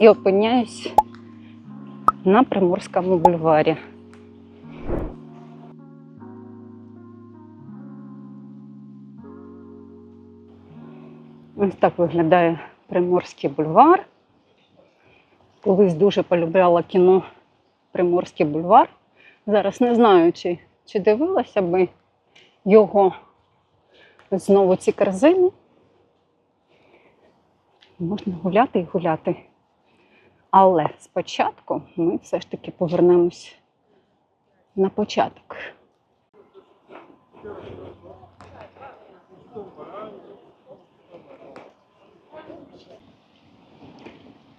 І опиняюсь на Приморському бульварі. Ось так виглядає Приморський бульвар. Колись дуже полюбляла кіно Приморський бульвар. Зараз не знаю, чи, чи дивилася би його знову ці корзини. Можна гуляти і гуляти. Але спочатку ми все ж таки повернемось на початок.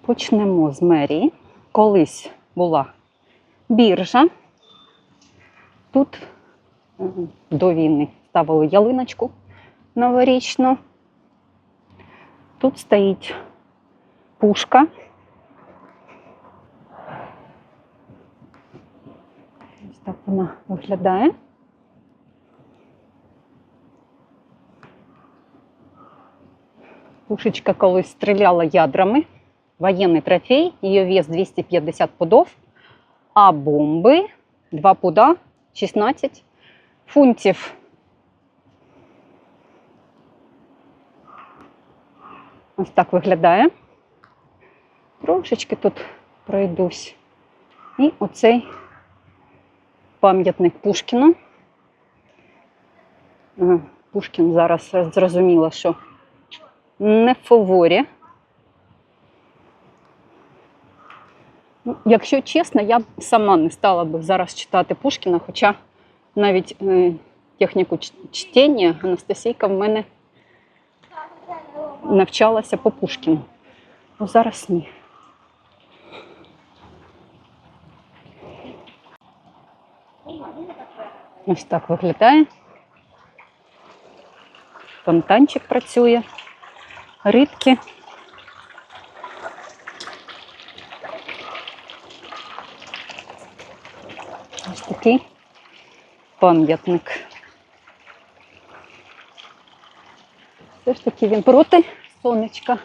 Почнемо з мерії. Колись була біржа. Тут е, до війни ставили ялиночку новорічну. Тут стоїть пушка. Ось так вона виглядає. Пушечка колись стріляла ядрами. Воєнний трофей, її вес 250 пудов, а бомби 2 пуда 16 фунтів. Ось так виглядає. Трошечки тут пройдусь. І оцей пам'ятник Пушкіну. Пушкін зараз зрозуміло, що не в фаворі. Ну, Якщо чесно, я сама не стала б зараз читати Пушкіна, хоча навіть е, техніку чтення Анастасійка в мене навчалася по Пушкіну. Ну, зараз ні. Ось так виглядає. Фонтанчик працює, рибки. Ось такий пам'ятник. Все ж таки він проти сонечка.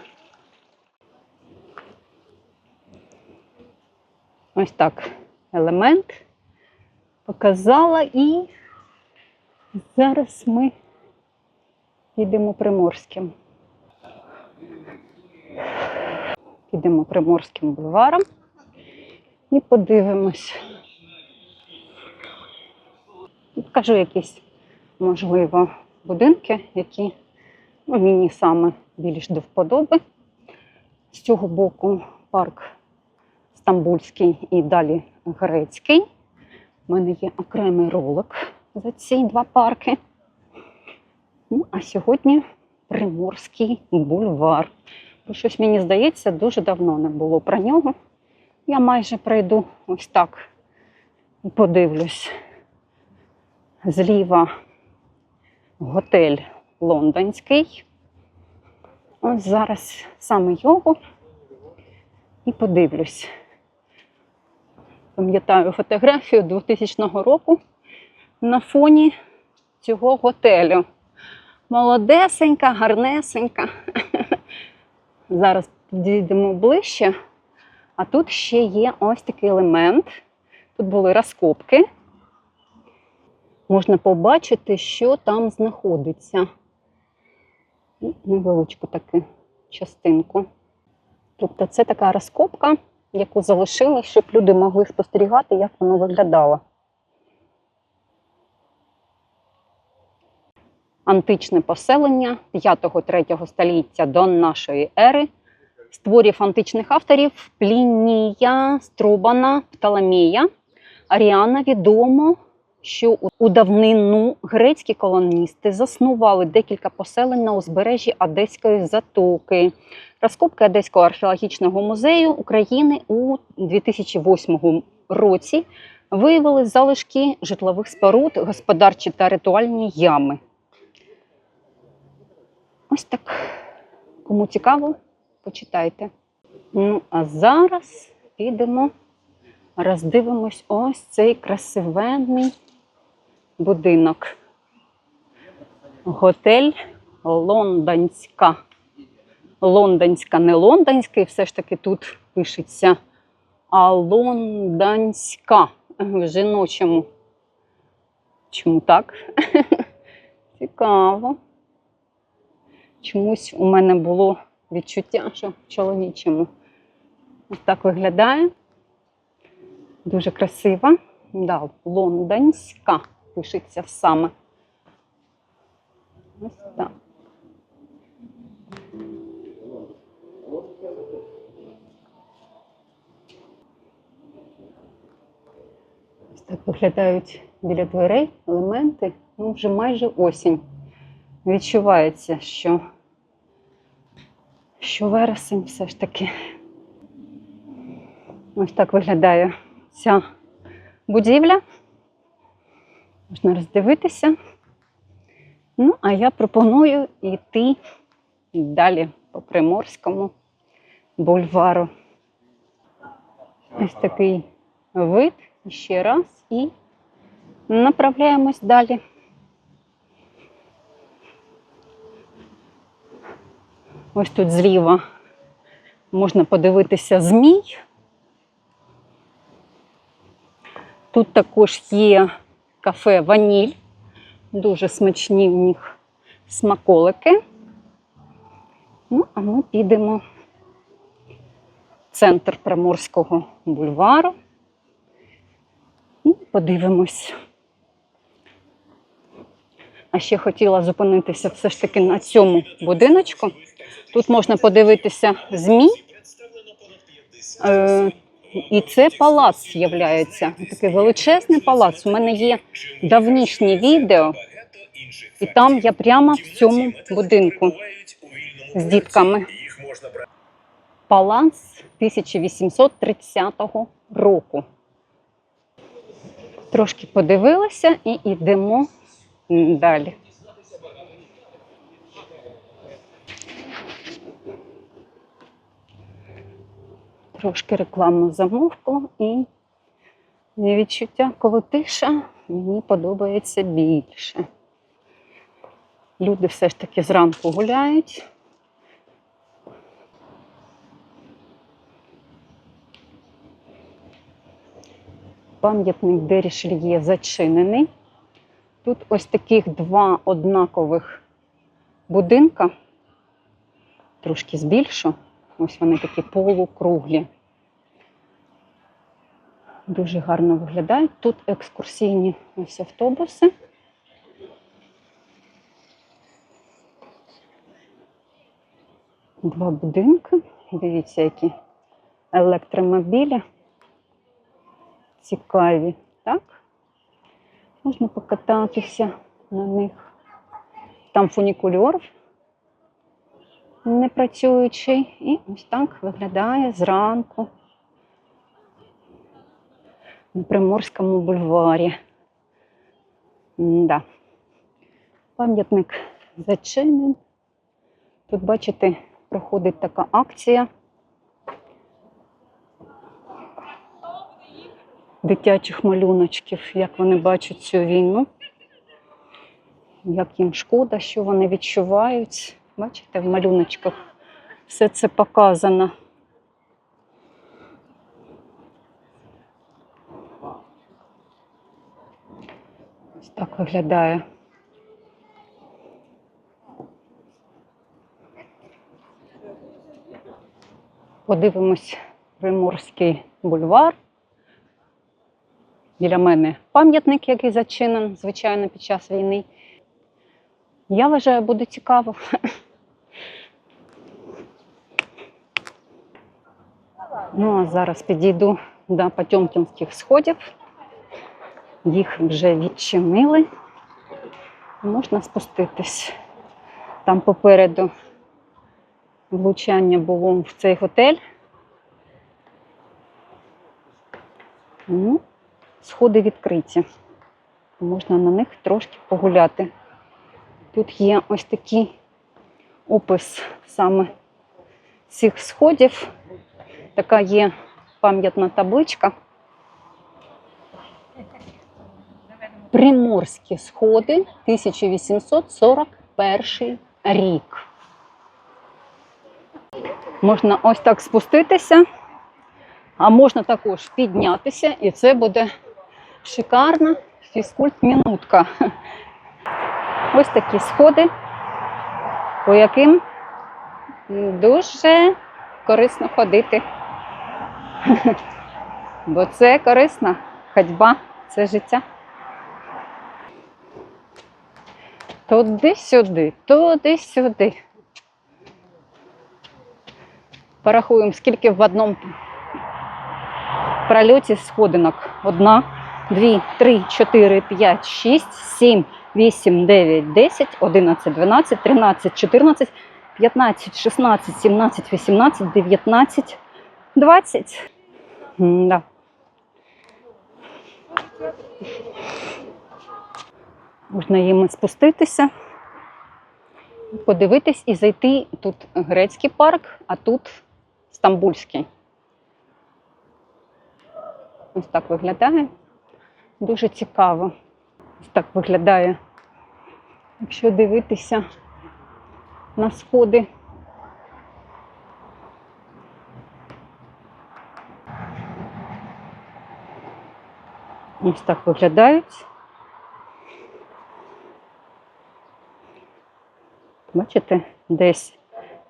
Ось так елемент показала і зараз ми підемо приморським. Підемо приморським бульваром і подивимось. Покажу якісь, можливо, будинки, які мені саме більш до вподоби. З цього боку парк Стамбульський і далі Грецький. У мене є окремий ролик за ці два парки. Ну, а сьогодні Приморський бульвар. Бо щось мені здається, дуже давно не було про нього. Я майже пройду ось так і подивлюсь. Зліва готель лондонський. Ось зараз саме його і подивлюсь. Пам'ятаю фотографію 2000 року на фоні цього готелю. Молодесенька, гарнесенька. Зараз підійдемо ближче. А тут ще є ось такий елемент. Тут були розкопки. Можна побачити, що там знаходиться. Невеличку таку частинку. Тобто це така розкопка, яку залишили, щоб люди могли спостерігати, як воно виглядало. Античне поселення 5-3 століття до нашої ери. З творів античних авторів Плінія, Струбана, Птоломея, Аріана відомо, що у- давнину грецькі колоністи заснували декілька поселень на узбережжі Одеської затоки. Розкопки Одеського археологічного музею України у 2008 році виявили залишки житлових споруд, господарчі та ритуальні ями. Ось так. Кому цікаво, почитайте. Ну, а зараз підемо, роздивимось ось цей красивенний будинок. Готель Лондонська. лондонська, не лондонська, і все ж таки тут пишеться а лондонська в жіночому. Чому так? Цікаво. Чомусь у мене було відчуття, що в чоловічому. Ось так виглядає. Дуже красива. Да, лондонська пишеться саме. Ось так. Ось так виглядають біля дверей елементи. Ну, вже майже осінь. Відчувається, що, що вересень все ж таки. Ось так виглядає ця будівля. Можна роздивитися. Ну, а я пропоную йти далі по Приморському бульвару. Ось такий вид ще раз і направляємось далі. Ось тут зліва можна подивитися змій. Тут також є кафе Ваніль. Дуже смачні в них смаколики. Ну, а ми підемо в центр Приморського бульвару і подивимось. А ще хотіла зупинитися все ж таки на цьому будиночку. Тут можна подивитися змій. І це палац з'являється. Такий величезний палац. У мене є давнішнє відео, і там я прямо в цьому будинку з дітками. Палац 1830 року. Трошки подивилася і йдемо далі. Трошки рекламу замовкло і відчуття, коли тиша, мені подобається більше. Люди все ж таки зранку гуляють. Пам'ятник Рішельє зачинений. Тут ось таких два однакових будинка, трошки збільшу. Ось вони такі полукруглі. Дуже гарно виглядають. Тут екскурсійні ось автобуси. Два будинки. Дивіться, які електромобілі. Цікаві, так? Можна покататися на них. Там фунікульор не працюючий. І ось так виглядає зранку на Приморському бульварі. Да. Пам'ятник зачинений. Тут, бачите, проходить така акція. Дитячих малюночків, як вони бачать цю війну, як їм шкода, що вони відчувають. Бачите, в малюночках все це показано. Ось так виглядає. Подивимось Приморський бульвар. Біля мене пам'ятник, який зачинен, звичайно, під час війни. Я вважаю, буде цікаво. Ну, а зараз підійду до Потьомкінських сходів. Їх вже відчинили. Можна спуститись. Там попереду влучання було в цей готель. Ну, сходи відкриті. Можна на них трошки погуляти. Тут є ось такий опис саме цих сходів. Така є пам'ятна табличка. Приморські сходи 1841 рік. Можна ось так спуститися, а можна також піднятися, і це буде шикарна фізкульт-мінутка. Ось такі сходи, по яким дуже корисно ходити. Бо це корисна ходьба, це життя. Туди-сюди, туди-сюди. Порахуємо, скільки в одному прольоті сходинок. Одна, дві, три, чотири, п'ять, шість, сім, вісім, дев'ять, десять, одинадцять, дванадцять, тринадцять, чотирнадцять, п'ятнадцять, шістнадцять, сімнадцять, вісімнадцять, дев'ятнадцять, двадцять. Да. Можна їм спуститися, подивитись і зайти. Тут грецький парк, а тут стамбульський. Ось так виглядає. Дуже цікаво. Ось так виглядає, якщо дивитися на сходи. Ось так виглядають. Бачите, десь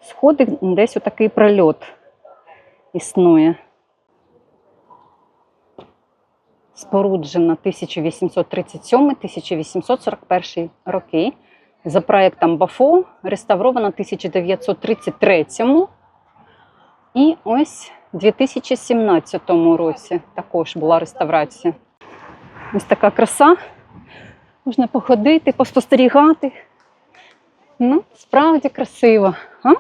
сходи, десь отакий прольот існує. Споруджена 1837-1841 роки. За проєктом Бафо реставрована в 1933 і ось у 2017 році також була реставрація. Ось така краса. Можна походити, поспостерігати. Ну, справді красиво. А?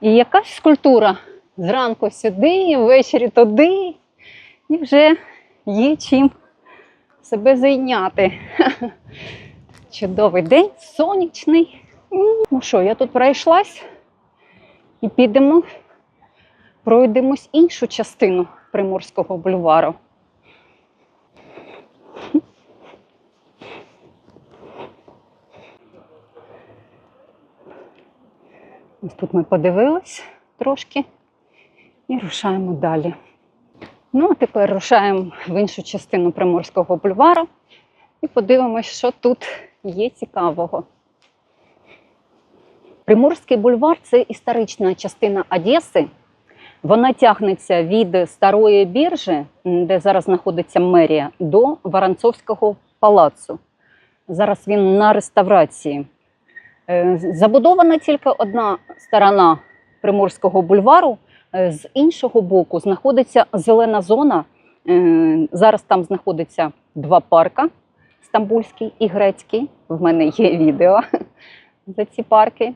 І якась скульптура зранку сюди, ввечері туди, і вже є чим себе зайняти. Чудовий день, сонячний. Ну що, я тут пройшлась і підемо, пройдемось іншу частину Приморського бульвару. Ось тут ми подивились трошки і рушаємо далі. Ну, а тепер рушаємо в іншу частину Приморського бульвару і подивимось, що тут є цікавого. Приморський бульвар це історична частина Одеси. Вона тягнеться від старої біржі, де зараз знаходиться мерія, до Воронцовського палацу. Зараз він на реставрації. Е, Забудована тільки одна сторона Приморського бульвару. Е, З іншого боку знаходиться зелена зона. Е, Зараз там знаходиться два парка: стамбульський і грецький. В мене є відео за ці парки.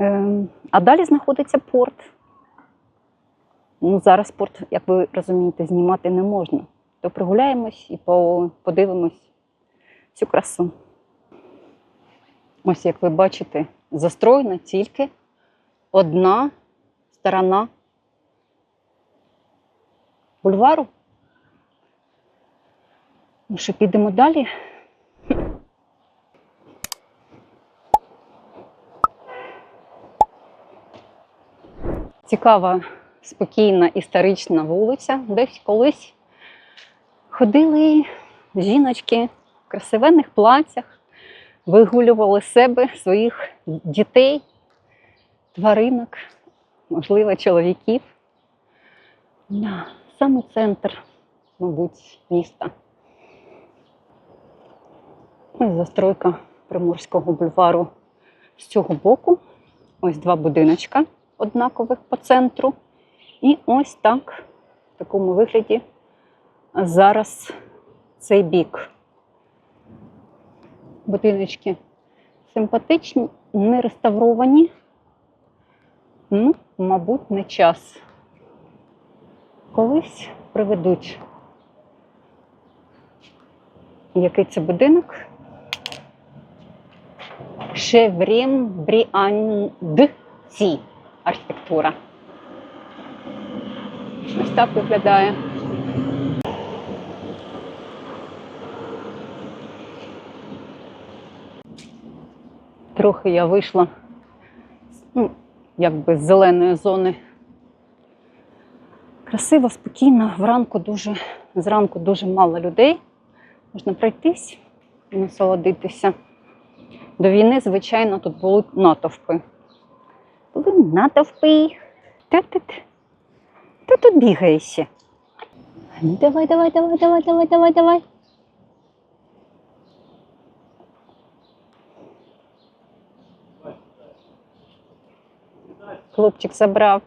Е, А далі знаходиться порт. Ну, зараз порт, як ви розумієте, знімати не можна. То прогуляємось і подивимось цю красу. Ось як ви бачите, застроєна тільки одна сторона бульвару. Ну що, підемо далі? Цікава, спокійна історична вулиця. Десь колись ходили жіночки в красивенних плацях вигулювали себе, своїх дітей, тваринок, можливо, чоловіків. Да, саме центр, мабуть, міста. Ось застройка Приморського бульвару з цього боку. Ось два будиночка однакових по центру. І ось так, в такому вигляді, зараз цей бік будиночки симпатичні, не реставровані. Ну, мабуть, не час. Колись приведуть. Який це будинок? Шеврім Бріандці архітектура. Ось так виглядає. Трохи я вийшла. Ну, якби з зеленої зони. Красиво, спокійно, вранку дуже, зранку дуже мало людей. Можна пройтись і насолодитися. До війни, звичайно, тут були натовпи. Були натовпи. Та-та-та. Тут бігає ще. Давай, давай, давай, давай, давай, давай, давай. Хлопчик забрав.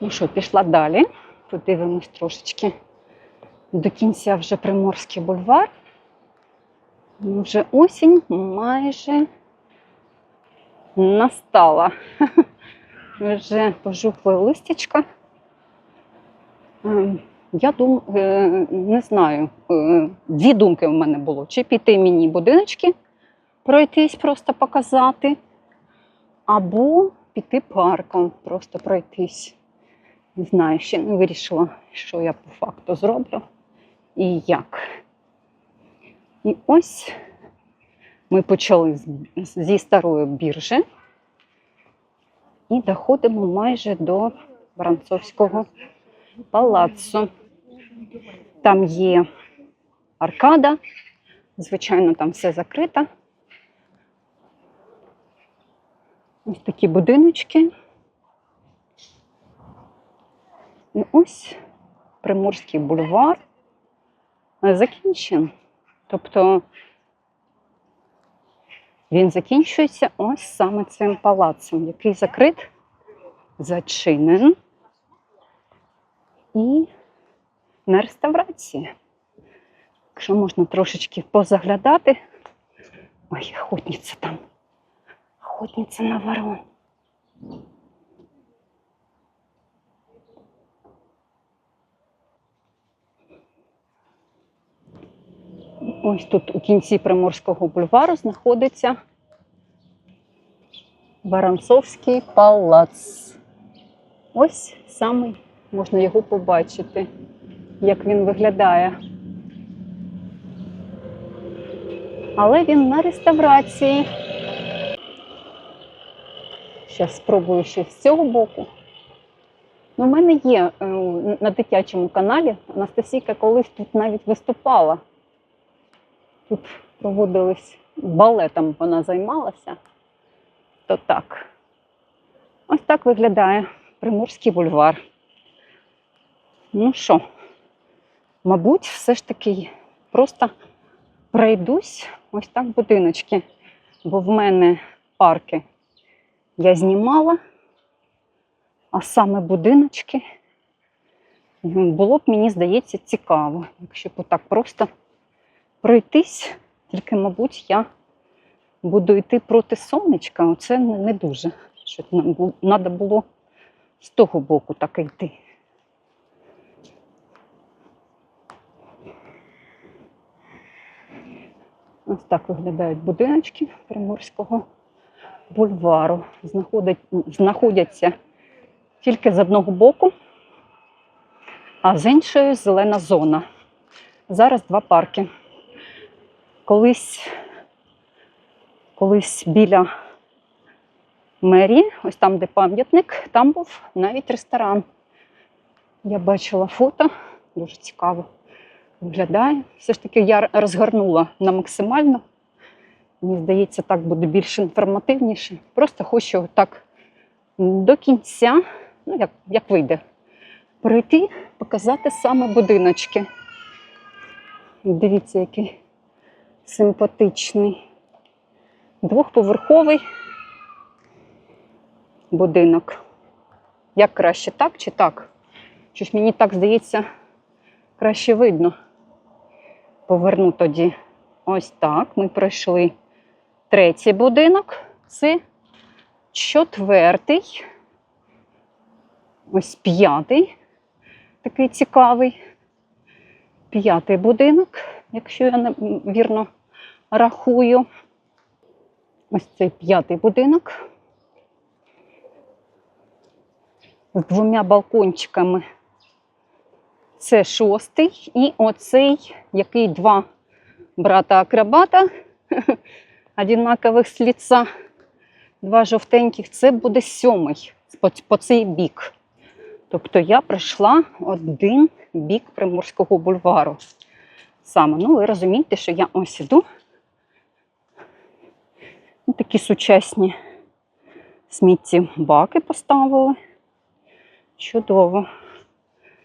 Ну що, пішла далі. Подивимось трошечки до кінця вже Приморський бульвар. Ну, Вже осінь майже настала. Вже пожухли листячка. Я дум, е, не знаю, е, дві думки в мене було: чи піти мені будиночки пройтись, просто показати, або піти парком, просто пройтись. Не знаю, ще не вирішила, що я по факту зроблю і як. І ось ми почали зі старої біржі і доходимо майже до Воронцовського палацу. Там є аркада, звичайно, там все закрито. Ось такі будиночки. І ось Приморський бульвар закінчен. Тобто він закінчується ось саме цим палацем, який закрит, зачинен і на реставрації. Якщо можна трошечки позаглядати. Ой, охотниця там. Охотниця на ворон. Ось тут у кінці Приморського бульвару знаходиться Баранцовський палац. Ось саме можна його побачити, як він виглядає. Але він на реставрації. Зараз спробую ще з цього боку. Ну, У мене є е, на дитячому каналі Анастасійка колись тут навіть виступала. Тут проводились балетом, вона займалася. То так. Ось так виглядає Приморський бульвар. Ну що, мабуть, все ж таки просто пройдусь ось так будиночки, бо в мене парки я знімала, а саме будиночки було б, мені здається, цікаво, якщо б отак просто пройтись, тільки, мабуть, я буду йти проти сонечка, оце не дуже. Що треба було з того боку так йти. Ось так виглядають будиночки Приморського бульвару. Знаходять, знаходяться тільки з одного боку, а з іншої зелена зона. Зараз два парки. Колись, колись біля мерії, ось там, де пам'ятник, там був навіть ресторан. Я бачила фото, дуже цікаво виглядає. Все ж таки я розгорнула на максимально. Мені здається, так буде більш інформативніше. Просто хочу так до кінця, ну як, як вийде, пройти, показати саме будиночки. Дивіться, який симпатичний. Двохповерховий будинок. Як краще, так чи так? Щось мені так здається, краще видно. Поверну тоді ось так. Ми пройшли третій будинок. Це четвертий. Ось п'ятий. Такий цікавий. П'ятий будинок, якщо я вірно рахую. Ось цей п'ятий будинок. З двома балкончиками. Це шостий. І оцей, який два брата-акробата одинакових з ліца, два жовтеньких, це буде сьомий по, цей бік. Тобто я пройшла один бік Приморського бульвару. Саме, ну ви розумієте, що я ось іду. Ну, Такі сучасні смітті баки поставили. Чудово.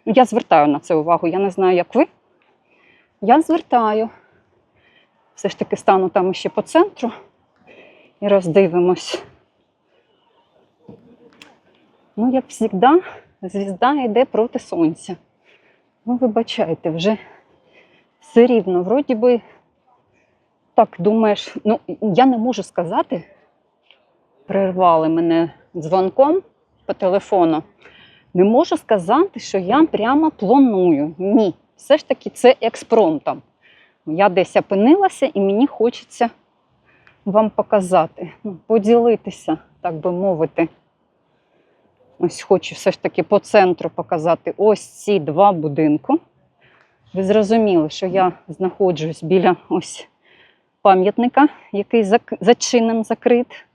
Ну, Я звертаю на це увагу. Я не знаю, як ви. Я звертаю. Все ж таки стану там ще по центру і роздивимось. Ну, як завжди, звізда йде проти сонця. Ну, вибачайте, вже все рівно. Вроді би, так думаєш, ну, я не можу сказати, перервали мене дзвонком по телефону. Не можу сказати, що я прямо планую. Ні, все ж таки це експромтом. Я десь опинилася і мені хочеться вам показати, ну, поділитися, так би мовити. Ось хочу все ж таки по центру показати ось ці два будинки. Ви зрозуміли, що я знаходжусь біля ось пам'ятника, який зачинен, закрит.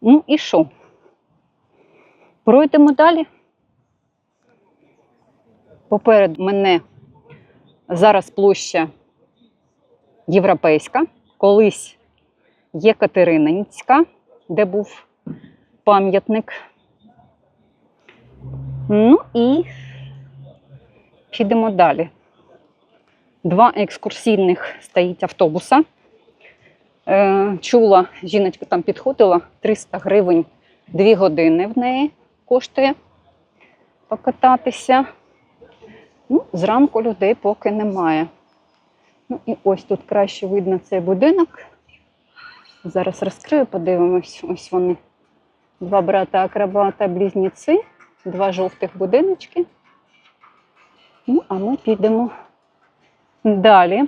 Ну і що? Пройдемо далі. Поперед мене зараз площа Європейська, колись Єкатерининська, де був пам'ятник. Ну і підемо далі. Два екскурсійних стоїть автобуса. Е, чула, жіночка там підходила 300 гривень 2 години в неї коштує покататися. Ну, зранку людей поки немає. Ну і ось тут краще видно цей будинок. Зараз розкрию, подивимось. Ось вони. Два брата акробата близнеці, два жовтих будиночки. Ну, а ми підемо далі.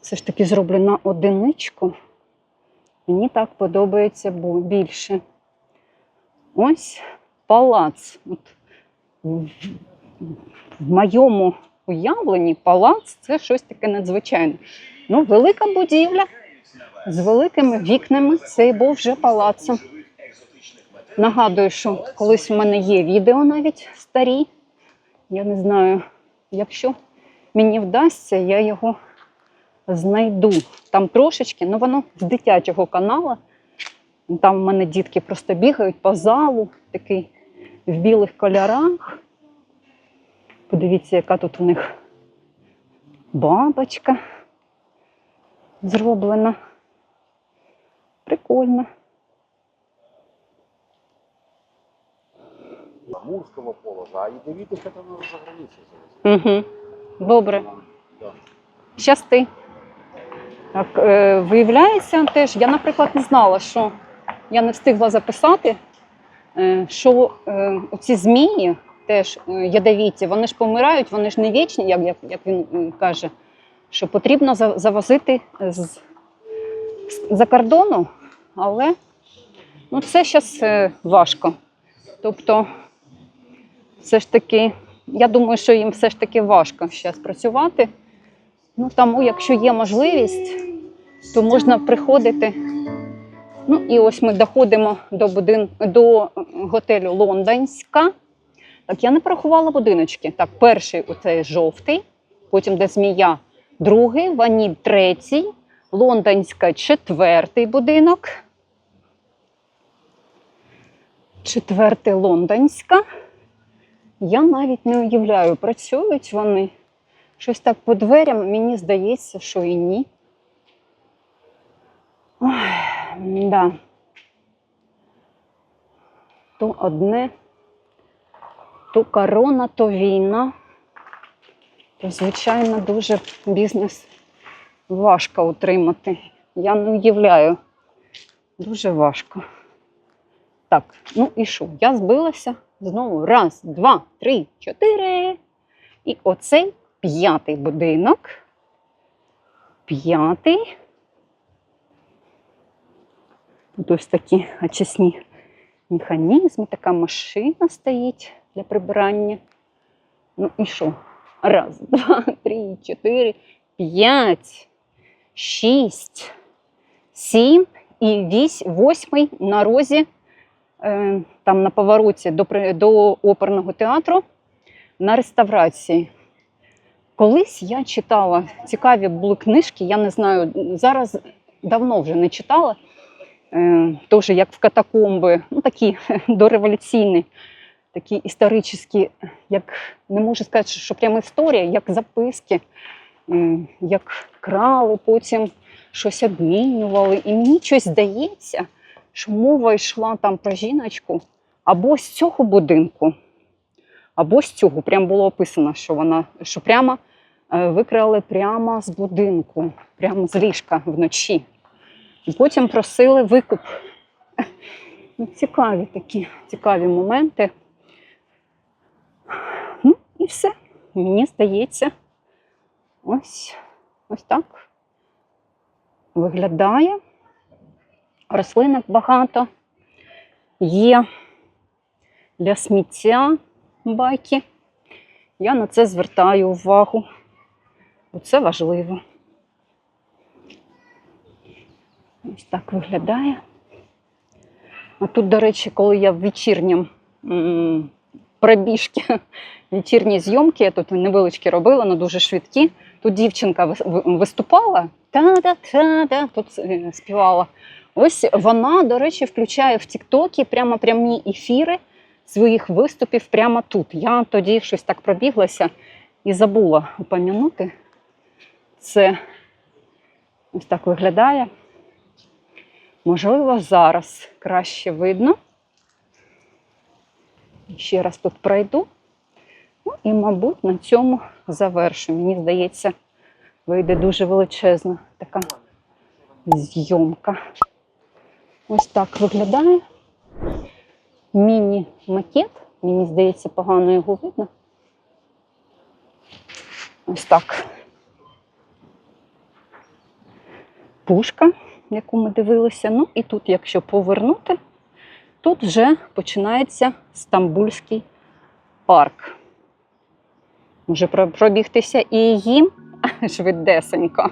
Все ж таки зроблю на одиничку. Мені так подобається більше. Ось палац. От в- моєму уявленні палац це щось таке надзвичайне. Ну, велика будівля з великими вікнами. Це і був вже палацом. Нагадую, що колись в мене є відео навіть старі. Я не знаю, якщо мені вдасться, я його знайду. Там трошечки, ну воно з дитячого каналу. Там в мене дітки просто бігають по залу, такий в білих кольорах. Подивіться, яка тут у них бабочка зроблена. Прикольно. Амурского положа, а ядовитых это надо за завозить. Угу. Добре. Щасти. Так, е, виявляється, теж я, наприклад, не знала, що я не встигла записати, е, що е, оці змії теж е, ядовіті, вони ж помирають, вони ж не вічні, як, як, як він каже, що потрібно завозити з, за кордону, але ну, це зараз важко. Тобто, все ж таки, я думаю, що їм все ж таки важко зараз працювати. Ну, тому, якщо є можливість, то можна приходити. Ну, і ось ми доходимо до, будин... до е, готелю Лондонська. Так, я не порахувала будиночки. Так, перший оцей жовтий, потім де змія, другий, ваніль третій, лондонська четвертий будинок. Четвертий лондонська. Я навіть не уявляю, працюють вони. Щось так по дверям, мені здається, що і ні. Ой, да. То одне, то корона, то війна. То, звичайно, дуже бізнес важко утримати. Я не уявляю. Дуже важко. Так, ну і що? Я збилася знову. Раз, два, три, чотири. І оцей п'ятий будинок. П'ятий. Тут ось такі очисні механізми, така машина стоїть для прибирання Ну і що? Раз, два, три, чотири, п'ять, шість, сім і вісь, восьмий на розі, е, там на повороті до, до оперного театру на реставрації. Колись я читала цікаві були книжки, я не знаю, зараз давно вже не читала. Е, теж як в катакомби, ну такі дореволюційні, такі історичні, як не можу сказати, що прямо історія, як записки, як крали, потім щось обмінювали. І мені щось здається, що мова йшла там про жіночку або з цього будинку, або з цього. Прям було описано, що вона що прямо е, викрали прямо з будинку, прямо з ліжка вночі. І потім просили викуп. Цікаві такі цікаві моменти. Ну і все. Мені здається, ось, ось так виглядає. Рослинок багато. Є для сміття байки. Я на це звертаю увагу, бо це важливо. Ось так виглядає. А тут, до речі, коли я в вечірнім пробіжки, вечірні зйомки, я тут невеличкі робила, але дуже швидкі. Тут дівчинка виступала, та-да-та-да, тут е, співала. Ось вона, до речі, включає в Тіктокі прямо прямі ефіри своїх виступів прямо тут. Я тоді щось так пробіглася і забула упомянути. Це ось так виглядає. Можливо, зараз краще видно. Ще раз тут пройду. Ну і, мабуть, на цьому завершу. Мені здається, вийде дуже величезна така зйомка. Ось так виглядає. Міні-макет. Мені здається, погано його видно. Ось так. Пушка, яку ми дивилися. Ну і тут, якщо повернути, тут вже починається Стамбульський парк. Може про- пробігтися і їм швидесенько.